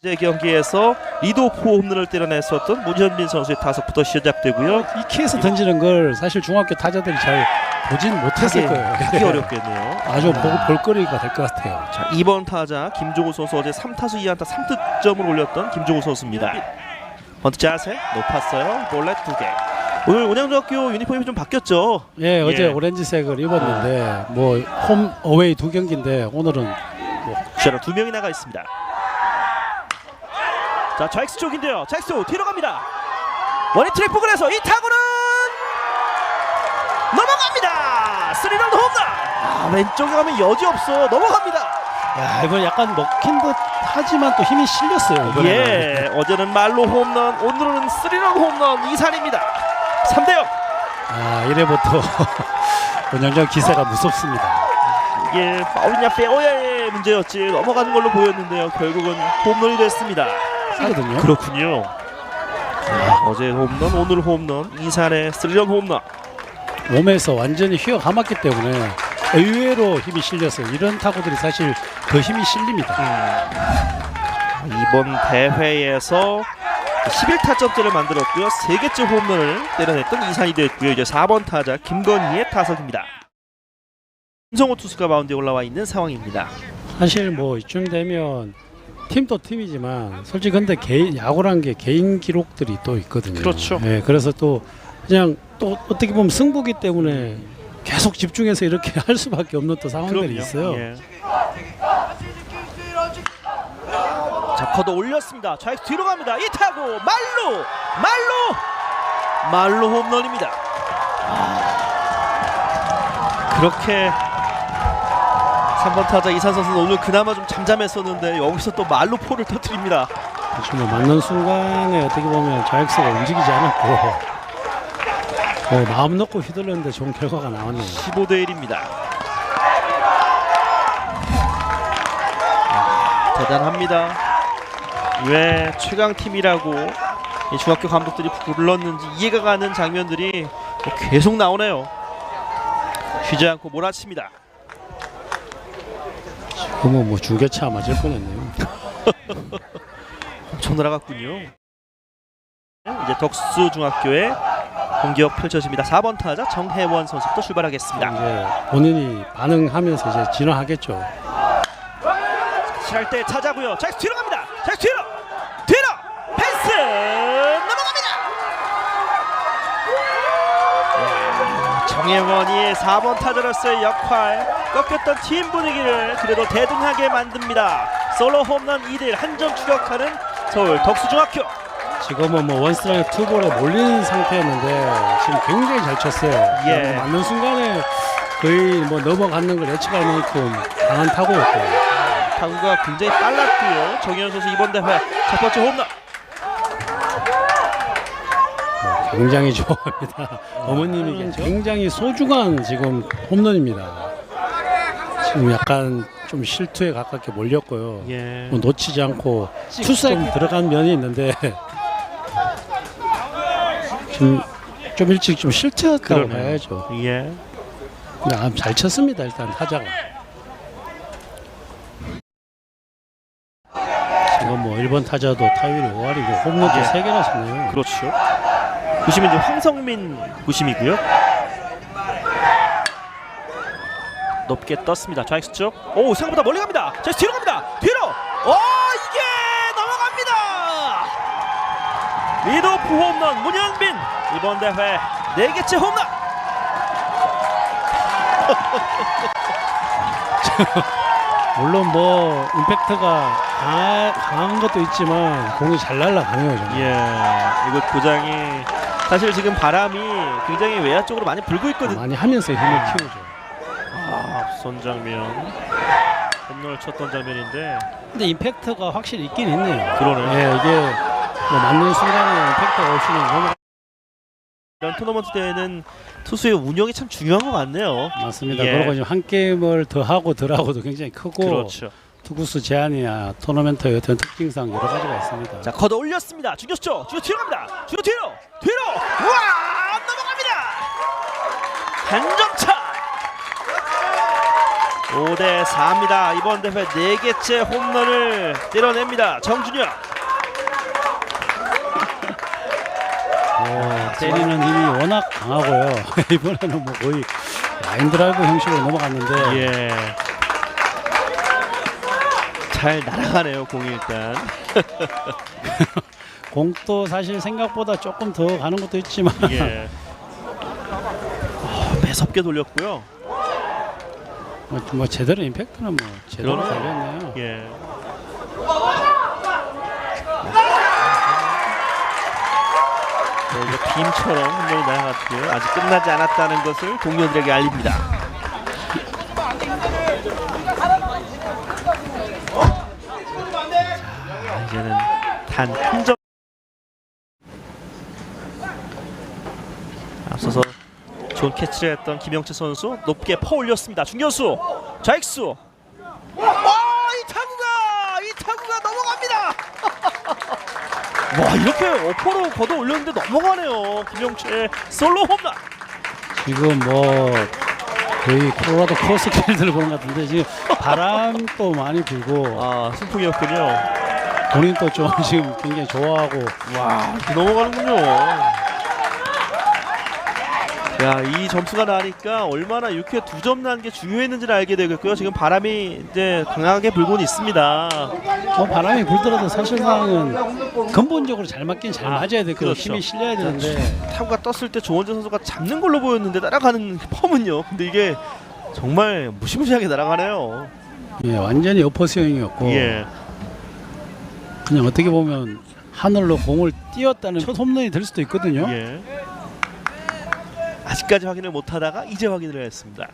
제 경기에서 리드오프 홈런을 때려냈었던 문현빈 선수의 타석부터 시작되고요. 이 키에서 던지는 걸 사실 중학교 타자들이 잘 보진 못했을 하기, 거예요. 하기 어렵겠네요. 아주 보- 볼거리가 될 것 같아요. 자, 2번 타자 김종우 선수 어제 3타수 2안타 3득점을 올렸던 김종우 선수입니다. 번트 자세 높았어요. 볼넷 두 개. 오늘 온양중학교 유니폼이 좀 바뀌었죠. 예, 어제 예. 오렌지색을 입었는데 뭐 홈 어웨이 두 경기인데 오늘은 셔러 두 명이 나가 있습니다. 자, 좌익스 쪽인데요. 좌익스 쪽 뒤로 갑니다. 원이 트랙 부근에서 이 타구는 넘어갑니다. 스리런 홈런. 아, 왼쪽에 가면 여지 없어. 넘어갑니다. 야 이번 약간 먹힌 듯 하지만 또 힘이 실렸어요. 이번에는. 예, 어제는 말로 홈런, 오늘은 스리런 홈런 이산입니다. 3대 0. 아 이래부터 원정장 기세가 무섭습니다. 이게 파울이냐 페어야의 문제였지 넘어가는 걸로 보였는데요. 결국은 홈런이 됐습니다. 하거든요. 그렇군요. 자, 어제 홈런, 오늘 홈런, 이산의 스리런 홈런. 몸에서 완전히 휘어 감았기 때문에 의외로 힘이 실렸어요. 이런 타구들이 사실 더 힘이 실립니다. 이번 대회에서 11타점째를 만들었고요. 세 개째 홈런을 때려냈던 이산이 됐고요. 이제 4번 타자 김건희의 타석입니다. 김성호 투수가 마운드에 올라와 있는 상황입니다. 사실 뭐 이쯤 되면 팀도 팀이지만 솔직히 근데 개인 야구란 게 개인 기록들이 또 있거든요. 그렇죠. 예, 그래서 또 그냥 또 어떻게 보면 승부기 때문에 계속 집중해서 이렇게 할 수밖에 없는 또 상황들이 있어요. 예. 자 커도 올렸습니다. 좌익 뒤로 갑니다. 이 타구 말로 말로 말로 홈런입니다. 아, 그렇게 3번 타자 이산 선수 는 오늘 그나마 좀 잠잠했었는데 여기서 또 말로 포를 터뜨립니다. 그렇죠. 뭐 맞는 순간에 어떻게 보면 자익수가 움직이지 않았고 뭐 마음 놓고 휘둘렀는데 좋은 결과가 나왔네요. 15대 1입니다. 대단합니다. 왜 최강 팀이라고 이 중학교 감독들이 불렀는지 이해가 가는 장면들이 뭐 계속 나오네요. 쉬지 않고 몰아칩니다. 그러면 뭐 중계차 맞을 뻔했네요. 엄청 날아갔군요. 이제 덕수 중학교의 공격 펼쳐집니다. 4번 타자 정혜원 선수부터 출발하겠습니다. 이제 본인이 반응하면서 이제 진화하겠죠. 칠할 때 찾아고요. 자 뒤로 갑니다. 자 뒤로 뒤로 패스 넘어갑니다. 이야, 정혜원이 4번 타자로서의 역할 꺾였던 팀 분위기를 그래도 대등하게 만듭니다. 솔로 홈런 2대1 한 점 추격하는 서울 덕수중학교. 지금은 뭐 원스트라이크 투볼에 몰린 상태였는데 지금 굉장히 잘 쳤어요. 예. 뭐 맞는 순간에 거의 뭐 넘어가는 걸 예측할 만큼 강한 타구였고 타구가 굉장히 빨랐고요. 정혜원 선수 이번 대회 첫 번째 홈런. 뭐 굉장히 좋아합니다. 어머님이 굉장히 소중한 지금 홈런입니다. 지금 약간 좀 실투에 가깝게 몰렸고요. 예. 뭐 놓치지 않고 투스트라이크 들어간 면이 있는데 지금 좀 일찍 좀 실투였다고 그러네요. 봐야죠. 예. 근데 아, 잘 쳤습니다 일단 타자가. 지금 뭐 1번 타자도 타율이 5할이고 홈런도 예. 3개나 쳤네요. 그렇죠. 구심은 이제 황성민 구심이고요. 높게 떴습니다. 좌익수 쪽. 오 생각보다 멀리 갑니다. 자 뒤로 갑니다. 뒤로. 오 이게 넘어갑니다. 리드오프 홈런 문현빈 이번 대회 네 개째 홈런. 물론 뭐 임팩트가 강한 것도 있지만 공이 잘 날아가네요. 정말. 예, 이곳 고장이 사실 지금 바람이 굉장히 외야 쪽으로 많이 불고 있거든요. 많이 하면서 힘을 키우죠. 아, 앞선 장면. 홈런을 쳤던 장면인데 근데 임팩트가 확실히 있긴 있네요. 그러네요. 예, 이게 뭐 맞는 순간에 임팩트가 없이는 너무 이런 토너먼트 대회는 투수의 운영이 참 중요한 것 같네요. 맞습니다. 예. 그리고 지금 한 게임을 더 하고 덜 하고도 굉장히 크고 그렇죠. 투구수 제한이나 토너먼트 어떤 특징상 여러 가지가 있습니다. 자, 걷어 올렸습니다. 중교수 쪽. 중교 뒤로 갑니다. 중교 뒤로. 뒤로. 우와! 넘어갑니다. 한 점 차. 5대 4입니다. 이번 대회 네 개째 홈런을 때려냅니다. 정준혁. 어, 때리는 힘이 워낙 강하고요. 이번에는 뭐 거의 라인 드라이브 형식으로 넘어갔는데 예. 잘 날아가네요 공이 일단. 공도 사실 생각보다 조금 더 가는 것도 있지만 예. 어, 매섭게 돌렸고요. 뭐, 뭐 제대로 임팩트는 뭐 제대로. 걸렸네요. 예. 네, 이제 빔처럼 홈런이 날아갔고요. 아직 끝나지 않았다는 것을 동료들에게 알립니다. 자, 이제는 단 한 점. 앞서서 좋은 캐치를 했던 김영채 선수 높게 퍼 올렸습니다. 중견수 좌익수 와, 이 타구가 이 타구가 넘어갑니다. 와, 이렇게 어퍼로 걷어 올렸는데 넘어가네요. 김영채 솔로 홈런. 지금 뭐 거의 콜로라도 크로스 필드를 보는 것 같은데 지금 바람도 많이 불고 아, 순풍이었군요. 본인도 좀 지금 굉장히 좋아하고 와, 이렇게 넘어가는군요. 야, 이 점수가 나니까 얼마나 6회 두 점 난 게 중요했는지를 알게 되겠고요. 지금 바람이 이제 강하게 불고는 있습니다. 뭐 바람이 불더라도 사실상은 근본적으로 잘 맞긴 잘 아, 맞아야 되고 그렇죠. 힘이 실려야 되는데 타구가 떴을 때 조원재 선수가 잡는 걸로 보였는데 따라가는 펌은요. 근데 이게 정말 무시무시하게 날아가네요. 예, 완전히 어퍼스윙이었고 예. 그냥 어떻게 보면 하늘로 공을 띄웠다는 첫 홈런이 될 수도 있거든요. 예. 아직까지 확인을 못하다가 이제 확인을 했습니다.